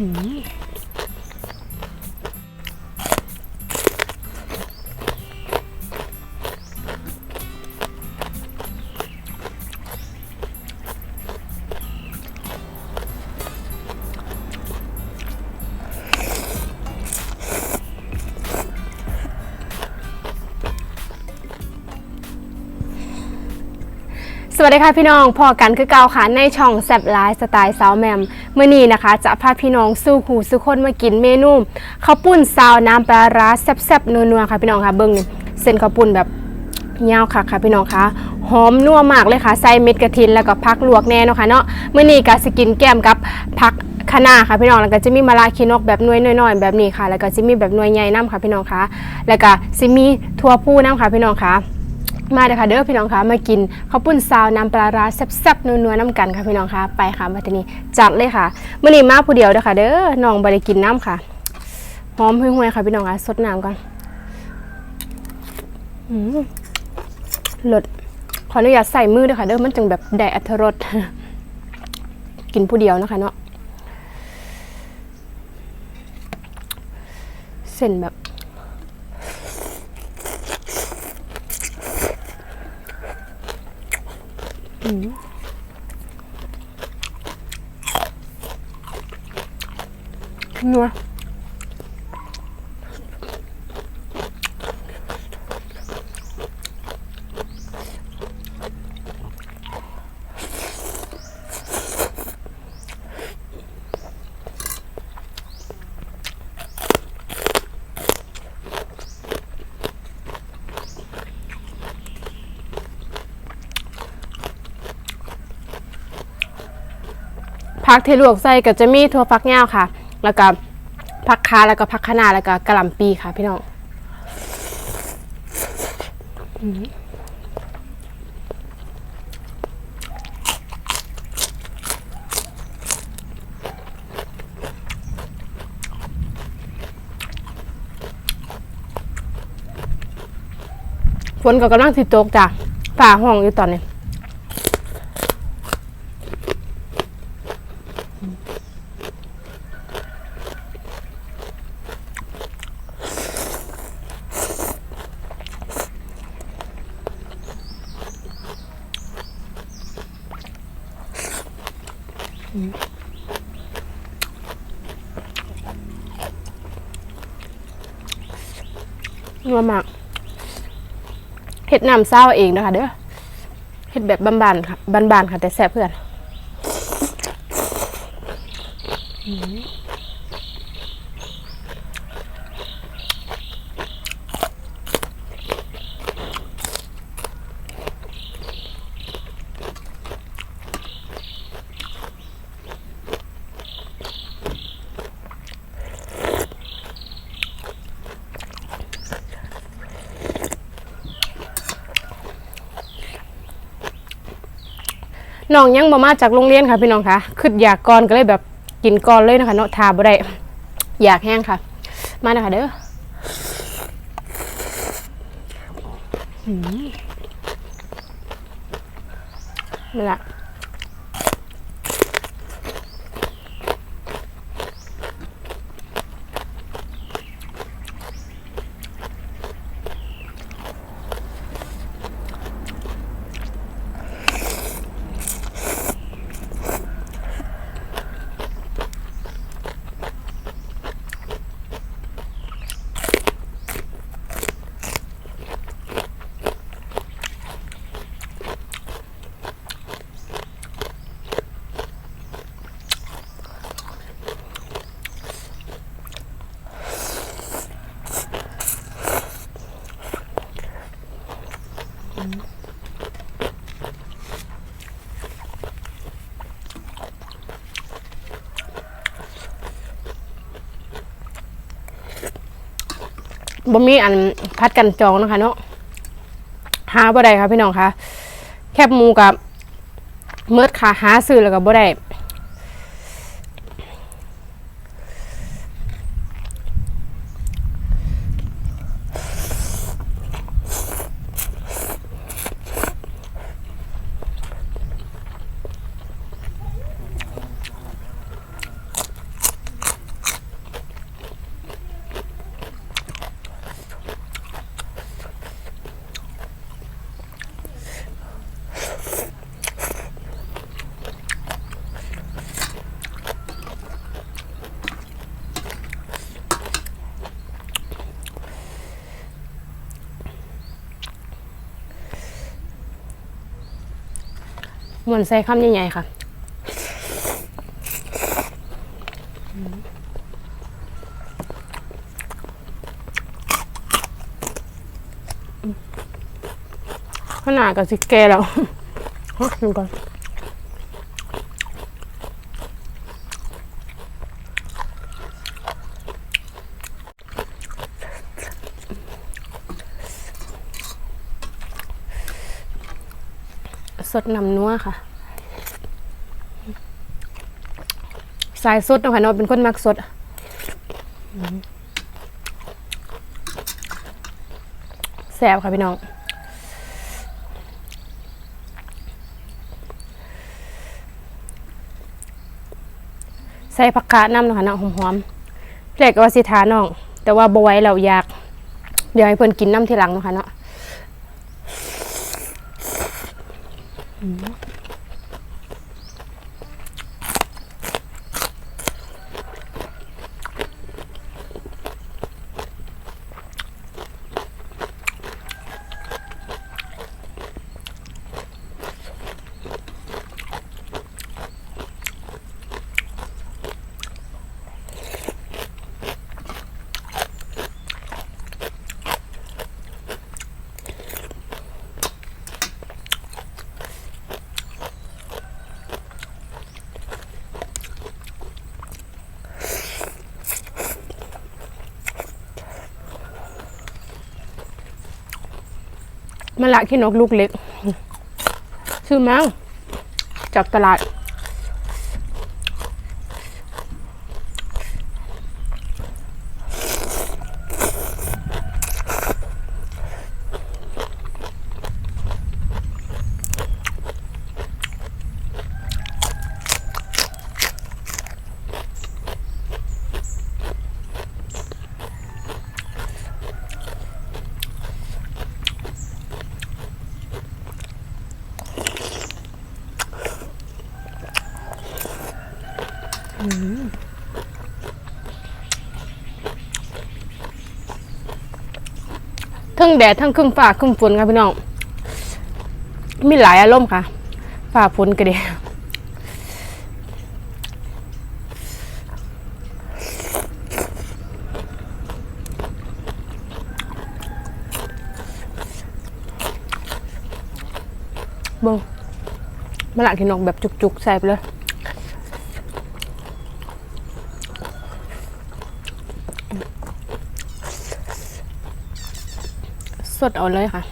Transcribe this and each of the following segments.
หื สวัสดีค่ะพี่น้องพอกันคือเก่าค่ะในช่องแซบไลฟ์สไตล์สาวแมมเมื่อนี้นะคะ จะพาพี่น้องสู้หูสู้คนมากินเมนูข้าวปุ้นซาวน้ำปลาร้าแซ่บๆนัวๆค่ะพี่น้องค่ะเบิ้งเส้นข้าวปุ้นแบบยาวค่ะค่ะพี่น้องค่ะหอมนัวมากเลยค่ะใส่เม็ดกระถินแล้วก็พักลวกแน่เนาะค่ะเนาะเมื่อนี้ก็สกินแก้มกับพักคะน้าค่ะพี่น้องแล้วก็จะมีมะระคีนกแบบน่วยน้อยแบบนี้ค่ะ แล้วก็จะมีแบบน่วยใหญ่น้ำค่ะพี่น้องค่ะแล้วก็จะมีทั่วผู้น้ำค่ะพี่น้องค่ะ มาเด้อค่ะเด้อพี่น้องคะมากินข้าวปุ้นซาวน้ำปลาร้าแซ่บๆนัวๆน้ำกันค่ะพี่น้องคะไปค่ะมาทีนี้จัดเลยค่ะมื่อนี้มาผู้เดียวเด้อค่ะ เด้อน้องบริกินน้ำค่ะหอมห่วยๆค่ะพี่น้องคะสดน้ำก่อนอืมรสขออนุญาตใส่มือเด้อค่ะ เด้อมันจึงแบบได้อัตรสกินผู้เดียวนะคะเนาะเส้นแบบ นัวผักที่ลวกใส่ก็จะมีถั่วฟักยาวค่ะ แล้วก็ผักคาแล้วก็ผักคะน้าแล้วก็กะหล่ำปีค่ะ พี่น้องฝนก็กำลังสิตกจ้ะฝ่าห้องอยู่ตอนนี้ นัวมากเห็ดน้ำเศร้าเองนะคะเด้อเห็ดแบบบานๆค่ะบานๆค่ะ แต่แซ่บเพื่อน น้องยังมามาจากโรงเรียนค่ะพี่น้องค่ะขึ้นอยากก่อนก็เลยแบบกินก่อนเลยนะคะเนาะทาบ่ได้อยากแห้งค่ะ มานะคะเด้อนี่ละ บ่มีอันพัดกันจองนะคะเนาะหาบ่ได้ค่ะพี่น้องคะแคบหมูกับเมิดค่ะหาซื้อแล้วก็บ่ได้ หมุนใส่คำใหญ่ๆค่ะขนาดกับสิแกแล้วฮะดูก่อน สดน้ำนัวค่ะ สายสดนะคะเนาะเป็นคนมักสดแซ่บค่ะพี่น้องใส่ผักกาดน้ำนะคะเนาะหอมๆแรกก็ว่าสิทาน้อง แต่ว่าบ่ไว้แล้วอยาก เดี๋ยวให้เพิ่อนกินน้ำทีหลังนะคะเนาะ อื มมะละขี้นกลูกเล็ก ชื่อมั้งจากตลาด ทั้งแดดทั้งครึ่งฟ้าครึ่งฝนค่ะพี่น้อง มีหลายอารมณ์ค่ะฟ้าฝนก็ดีบงมะละกินนกแบบจุกๆใส่ไปเลย สดเอาเลยค่ะ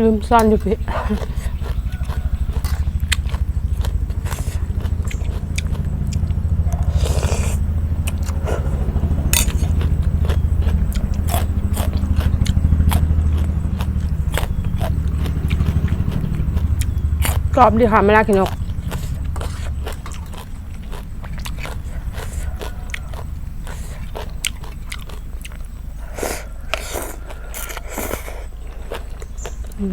ลืมซ่อนอยู่พี่กรอบดีค่ะไม่น่ากินหรอก ขม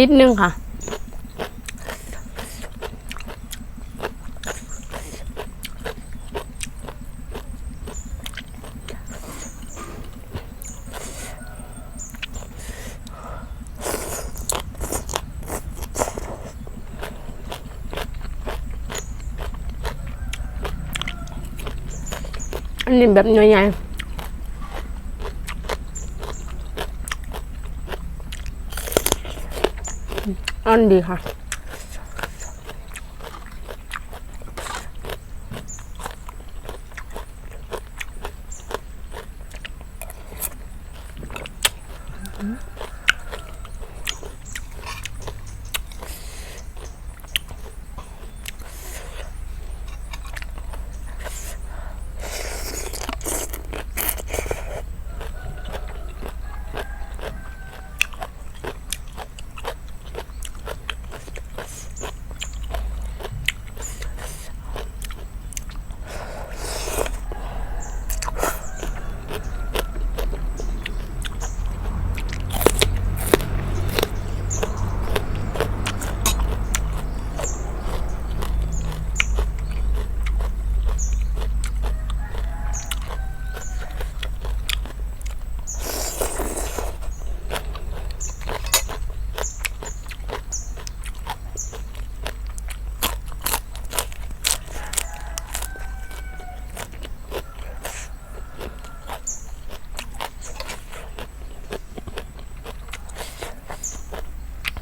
นิดนึงค่ะ แบบใหญ่ๆอันดีค่ะ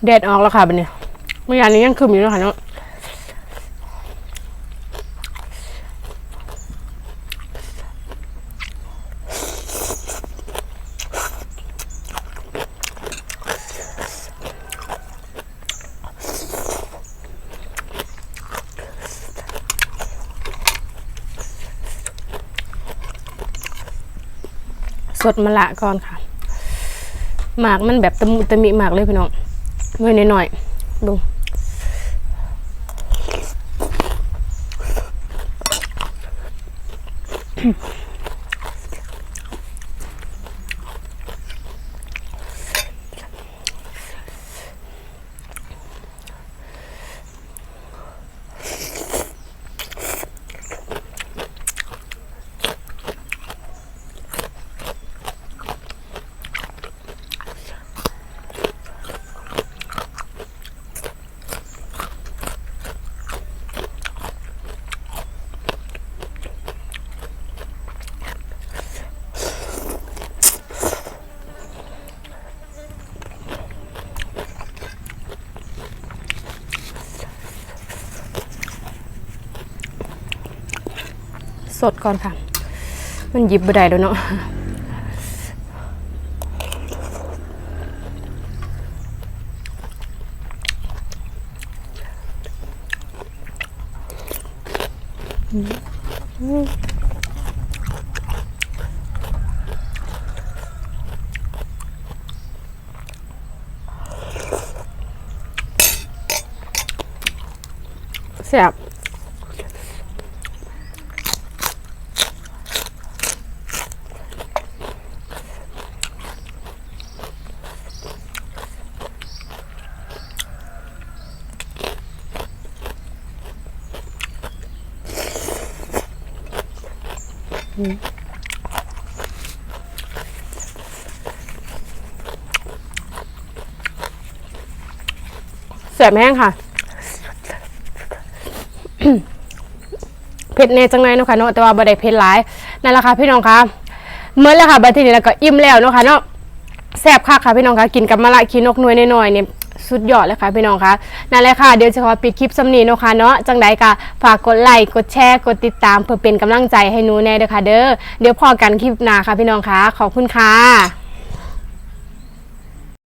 แดดออกแล้วค่ะบันนี้เมื่อวานนี้ยังคืมอยู่เลยค่ะเนาะสดมะละก่อนค่ะ หมากมันแบบตะมุตะมิหมากเลยพี่น้อง ไว้ยหน่อยๆดูอืม สดก่อนค่ะ มันหยิบบ่ได้แล้วเนาะแซ่บ สบแห้งค่ะเผ็ดเนจังเลยเนาะค่ะเนาะแต่ว่าบ่ได้เผ็ดหลายนั่นแหละค่ะพี่น้องคะเมื่อแล้วค่ะบัดทีนี้แล้วก็อิ่มแล้วเนาะค่ะเนาะแซ่บคักค่ะพี่น้องคะกินกับมะละขีนกนวยน้อยๆเนี่ยสุดยอดเลยค่ะพี่น้องคะนั่นแหละค่ะเดี๋ยวจะขอปิดคลิปสำนีเนาะค่ะเนาะจังใดก็ฝากกดไลค์กดแชร์กดติดตามเพื่อเป็นกำลังใจให้หนูแน่เด้อค่ะเด้อเดี๋ยวพอกันคลิปหน้าค่ะพี่น้องคะขอบคุณค่ะ